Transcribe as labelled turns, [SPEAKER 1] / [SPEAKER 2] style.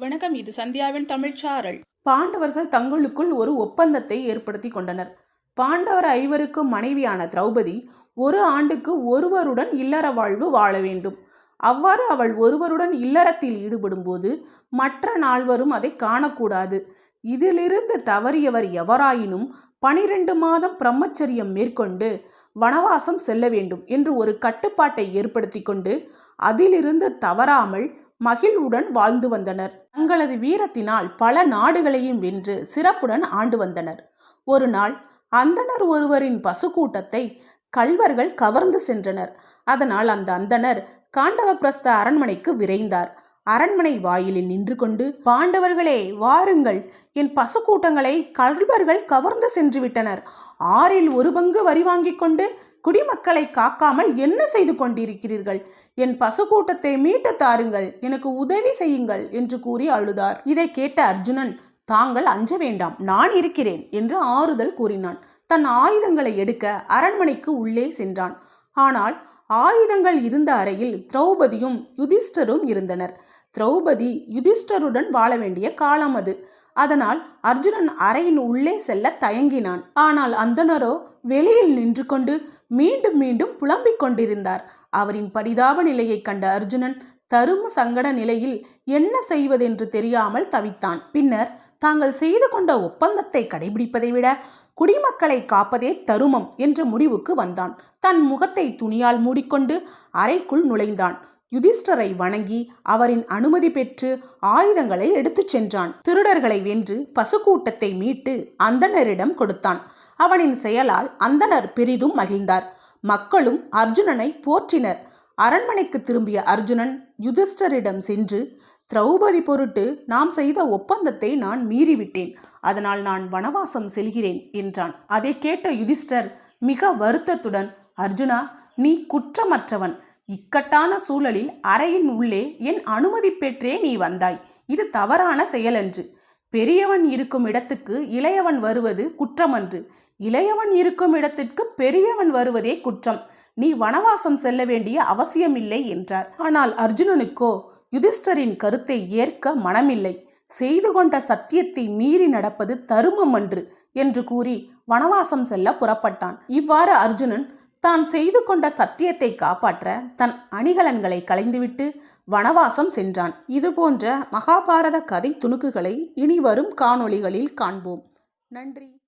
[SPEAKER 1] வணக்கம் இது சந்தியாவின் தமிழ்ச்சாரல்
[SPEAKER 2] பாண்டவர்கள் தங்களுக்குள் ஒரு ஒப்பந்தத்தை ஏற்படுத்தி கொண்டனர். பாண்டவர் ஐவருக்கும் மனைவியான திரௌபதி ஒரு ஆண்டுக்கு ஒருவருடன் இல்லற வாழ்வு வாழ வேண்டும். அவ்வாறு அவள் ஒருவருடன் இல்லறத்தில் ஈடுபடும்போது மற்ற நால்வரும் அதை காணக்கூடாது. இதிலிருந்து தவறியவர் எவராயினும் பனிரெண்டு மாதம் பிரம்மச்சரியம் மேற்கொண்டு வனவாசம் செல்ல வேண்டும் என்று ஒரு கட்டுப்பாட்டை ஏற்படுத்தி கொண்டு அதிலிருந்து தவறாமல் மகிழ்வுடன் வாழ்ந்து வந்தனர். தங்களது வீரத்தினால் பல நாடுகளையும் வென்று சிறப்புடன் ஆண்டு வந்தனர். ஒரு நாள் அந்தணர் ஒருவரின் பசுக்கூட்டத்தை கல்வர்கள் கவர்ந்து சென்றனர். அதனால் அந்த அந்தணர் காண்டவபிரஸ்த அரண்மனைக்கு விரைந்தார். அரண்மனை வாயிலில் நின்று கொண்டு பாண்டவர்களே வாருங்கள். என் பசுக்கூட்டங்களை கல்வர்கள் கவர்ந்து சென்று விட்டனர் ஆறில் ஒரு பங்கு வரி வாங்கிக் கொண்டு குடிமக்களை காக்காமல் என்ன செய்து கொண்டிருக்கிறீர்கள்? என் பசுக்கூட்டத்தை மீட்டு தாருங்கள் எனக்கு உதவி செய்யுங்கள் என்று கூறி அழுதார். இதை கேட்ட அர்ஜுனன் தாங்கள் அஞ்ச வேண்டாம் நான் இருக்கிறேன் என்று ஆறுதல் கூறினான். தன் ஆயுதங்களை எடுக்க அரண்மனைக்கு உள்ளே சென்றான். ஆனால் ஆயுதங்கள் இருந்த அறையில் திரௌபதியும் யுதிஷ்டரும் இருந்தனர். திரௌபதி யுதிஷ்டருடன் வாழ வேண்டிய காலம் அது. அதனால் அர்ஜுனன் அறையின் உள்ளே செல்ல தயங்கினான். ஆனால் அந்தணரோ வெளியில் நின்று கொண்டு மீண்டும் மீண்டும் புலம்பிக் கொண்டிருந்தார். அவரின் பரிதாப நிலையைக் கண்ட அர்ஜுனன் தரும சங்கட நிலையில் என்ன செய்வதென்று தெரியாமல் தவித்தான். பின்னர் தாங்கள் செய்து கொண்ட ஒப்பந்தத்தை கடைபிடிப்பதை விட குடிமக்களை காப்பதே தருமம் என்ற முடிவுக்கு வந்தான். தன் முகத்தை துணியால் மூடிக்கொண்டு அறைக்குள் நுழைந்தான். யுதிஷ்டரை வணங்கி அவரின் அனுமதி பெற்று ஆயுதங்களை எடுத்துச் சென்றான். திருடர்களை வென்று பசுக்கூட்டத்தை மீட்டு அந்தணரிடம் கொடுத்தான். அவனின் செயலால் அந்தணர் பெரிதும் மகிழ்ந்தார். மக்களும் அர்ஜுனனை போற்றினர். அரண்மனைக்கு திரும்பிய அர்ஜுனன் யுதிஷ்டரிடம் சென்று திரௌபதி பொருட்டு நாம் செய்த ஒப்பந்தத்தை நான் மீறிவிட்டேன். அதனால் நான் வனவாசம் செல்கிறேன் என்றான். அதை கேட்ட யுதிஷ்டர் மிக வருத்தத்துடன் அர்ஜுனா நீ குற்றமற்றவன். இக்கட்டான சூழலில் அறையின் உள்ளே என் அனுமதி பெற்றே நீ வந்தாய். இது தவறான செயலன்று. பெரியவன் இருக்கும் இடத்துக்கு இளையவன் வருவது குற்றமன்று. இளையவன் இருக்கும் இடத்திற்கு பெரியவன் வருவதே குற்றம். நீ வனவாசம் செல்ல வேண்டிய அவசியமில்லை என்றார். ஆனால் அர்ஜுனனுக்கோ யுதிஷ்டரின் கருத்தை ஏற்க மனமில்லை. செய்து கொண்ட சத்தியத்தை மீறி நடப்பது தருமம் அன்று என்று கூறி வனவாசம் செல்ல புறப்பட்டான். இவ்வாறு அர்ஜுனன் தான் செய்து கொண்ட சத்தியத்தை காப்பாற்ற தன் அணிகலன்களை களைந்துவிட்டு வனவாசம் சென்றான். இதுபோன்ற மகாபாரத கதை துணுக்குகளை இனி வரும் காணொளிகளில் காண்போம். நன்றி.